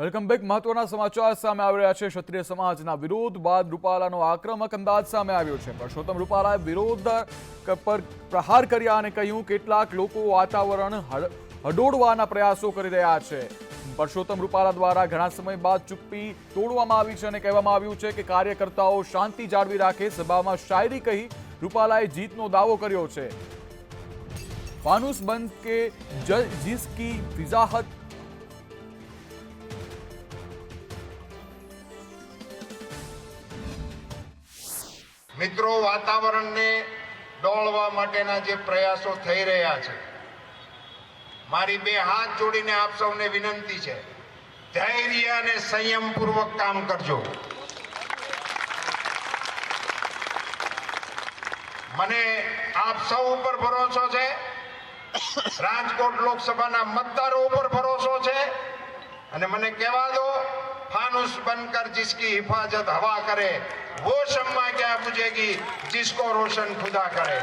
Welcome back. મહત્વના સમાચાર સામે આવી રહ્યા છે. ક્ષત્રિય સમાજના વિરોધ બાદ રૂપાલાનો આક્રમક અંદાજ સામે આવ્યો છે. પરસોત્તમ રૂપાલાએ વિરોધ પર પ્રહાર કર્યા અને કહ્યું, કેટલાક લોકો વાતાવરણ હડ- હડોળવાના પ્રયાસો કરી રહ્યા છે. પરસોત્તમ રૂપાલા દ્વારા ઘણા સમય બાદ ચુપ્પી તોડવામાં આવી છે અને કહેવામાં આવ્યું છે કે કાર્યકર્તાઓ શાંતિ જાળવી રાખે. સભામાં શાયરી કહી રૂપાલાએ જીતનો દાવો કર્યો છે. ફાનુસ બંધ કે જીસકી વિઝાહત મિત્રો, વાતાવરણને ડોળવા માટેના જે પ્રયાસો થઈ રહ્યા છે, મારી બે હાથ જોડીને આપ સૌને વિનંતી છે, ધૈર્ય અને સંયમપૂર્વક કામ કરજો. મને આપ સૌ ઉપર ભરોસો છે, રાજકોટ લોકસભાના મતદારો ઉપર ભરોસો છે, અને મને કહેવા દો फानुस बनकर जिसकी हिफाजत हवा करे वो शम्मा क्या बुझेगी जिसको रोशन खुदा करे